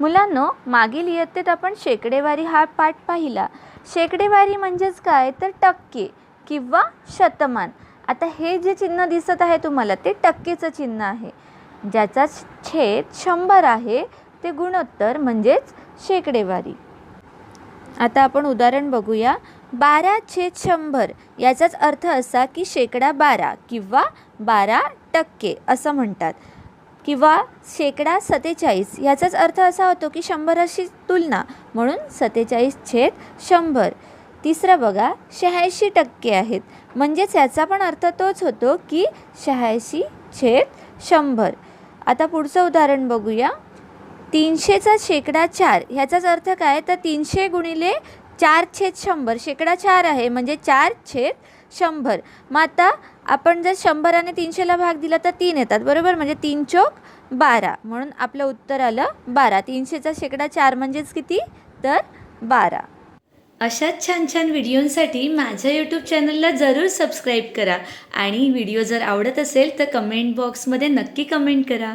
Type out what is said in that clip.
मुलांनो मागील इयत्तेत आपण शेकडेवारी हा पाठ पाहिला. शेकडेवारी म्हणजेच काय? तर टक्के किंवा शतमान. आता हे जे चिन्ह दिसत आहे तुम्हाला ते टक्केचं चिन्ह आहे. ज्याचा छेद शंभर आहे ते गुणोत्तर म्हणजेच शेकडेवारी. आता आपण उदाहरण बघूया. बारा छेद शंभर याचाच अर्थ असा की शेकडा बारा किंवा बारा टक्के असं म्हणतात. किंवा शेकडा सत्तेचाळीस याचाच अर्थ असा होतो की शंभराशी तुलना म्हणून सत्तेचाळीस छेद शंभर. तिसरं बघा शहाऐंशी टक्के आहेत. म्हणजेच याचा पण अर्थ तोच होतो की शहाऐंशी छेद शंभर. आता पुढचं उदाहरण बघूया. तीनशेचा शेकडा चार ह्याचाच अर्थ काय? तर तीनशे गुणिले चार छेद शंभर शेकडा चार आहे म्हणजे चार छेद शंभर. मग आता आपण जर शंभराने तीनशेला भाग दिला तर तीन येतात बरोबर? म्हणजे तीन चोक बारा. म्हणून आपलं उत्तर आलं बारा. तीनशेचा शेकडा चार म्हणजेच किती? तर बारा. अशाच छान छान व्हिडिओंसाठी माझ्या यूट्यूब चॅनलला जरूर सबस्क्राईब करा. आणि व्हिडिओ जर आवडत असेल तर कमेंट बॉक्समध्ये नक्की कमेंट करा.